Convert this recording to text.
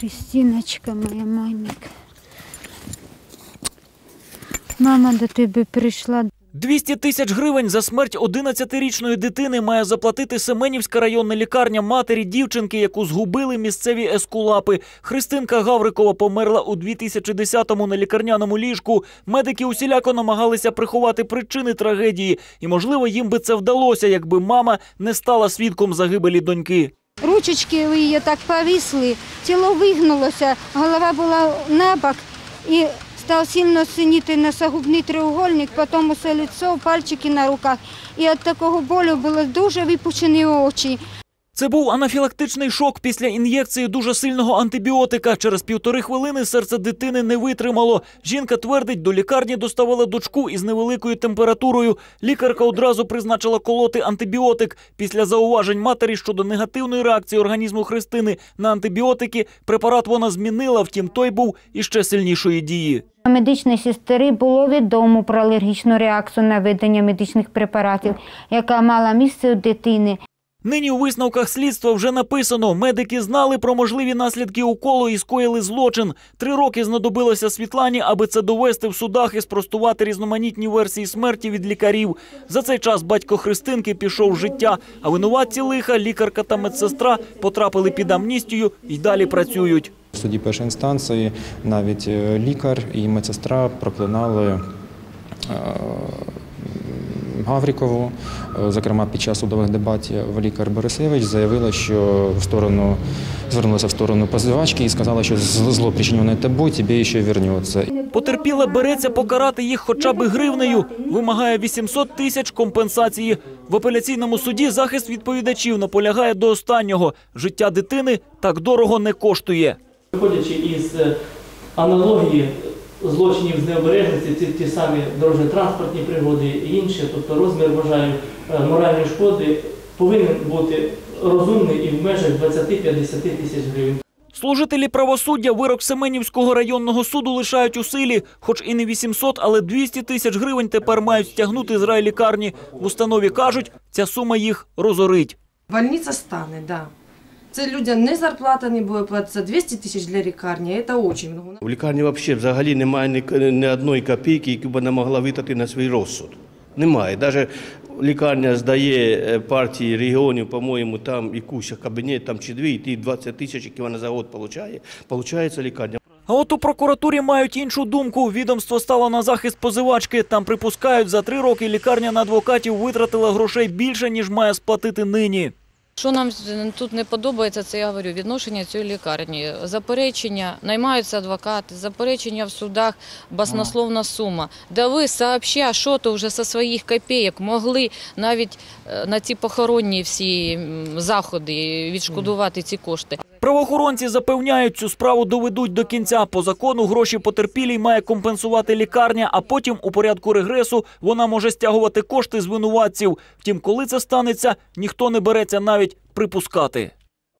Крістіночка моя майник. Мама до тебе прийшла. 200 тисяч гривень за смерть 11-річної дитини має заплатити Семенівська районна лікарня матері дівчинки, яку згубили місцеві ескулапи. Христинка Гаврикова померла у 2010-му на лікарняному ліжку. Медики усіляко намагалися приховати причини трагедії, і можливо їм би це вдалося, якби мама не стала свідком загибелі доньки. Ручечки її так повисли, тіло вигнулося, голова була на бок і став сильно синіти носогубний треугольник, потім усе лицо, пальчики на руках. І від такого болю були дуже випучені очі. Це був анафілактичний шок після ін'єкції дуже сильного антибіотика. Через півтори хвилини серце дитини не витримало. Жінка твердить, до лікарні доставила дочку із невеликою температурою. Лікарка одразу призначила колоти антибіотик. Після зауважень матері щодо негативної реакції організму Христини на антибіотики препарат вона змінила, втім той був іще сильнішої дії. Медичної сестри було відомо про алергічну реакцію на введення медичних препаратів, яка мала місце у дитини. Нині у висновках слідства вже написано: медики знали про можливі наслідки уколу і скоїли злочин. Три роки знадобилося Світлані, аби це довести в судах і спростувати різноманітні версії смерті від лікарів. За цей час батько Христинки пішов з життя. А винуватці лиха, лікарка та медсестра потрапили під амністію і далі працюють. В суді першої інстанції навіть е, лікар і медсестра проклинали е, Гаврікову. Е, Зокрема, під час судових дебатів лікар Борисевич заявила, що в сторону звернулася в сторону позивачки і сказала, що зло причинене тобою, тобі ще вернеться. Потерпіла береться покарати їх хоча б гривнею. Вимагає 800 тисяч компенсації. В апеляційному суді захист відповідачів наполягає до останнього. Життя дитини так дорого не коштує. Виходячи із е, аналогії злочинів з необережності, ці ті самі дорожньо-транспортні пригоди і інші, тобто розмір, вважаю, е, моральної шкоди повинен бути розумний і в межах 20-50 тисяч гривень. Служителі правосуддя вирок Семенівського районного суду лишають у силі, хоч і не 800, але 200 тисяч гривень тепер мають стягнути з райлікарні. В установі кажуть, ця сума їх розорить. Больниця стане, да. Це людям не зарплата не буде платитися, 200 тисяч для лікарні, це дуже много. В лікарні взагалі взагалі немає ні, ні одної копійки, яку б вона могла витратити на свій розсуд. Немає. Навіть лікарня здає е, партії регіонів, по-моєму, там якусь кабінет там чи дві, і ті 20 тисяч, які вона за год отримує, получається лікарня. А от у прокуратурі мають іншу думку. Відомство стало на захист позивачки. Там припускають, за три роки лікарня на адвокатів витратила грошей більше, ніж має сплатити нині. Що нам тут не подобається, це я говорю, відношення цієї лікарні. Заперечення, наймаються адвокати, заперечення в судах, баснословна сума. Да ви сообща, що то вже зі своїх копійок могли навіть е, на ці похоронні всі заходи відшкодувати ці кошти. Правоохоронці запевняють, цю справу доведуть до кінця. По закону гроші потерпілій має компенсувати лікарня, а потім у порядку регресу вона може стягувати кошти з винуватців. Втім, коли це станеться, ніхто не береться навіть припускати.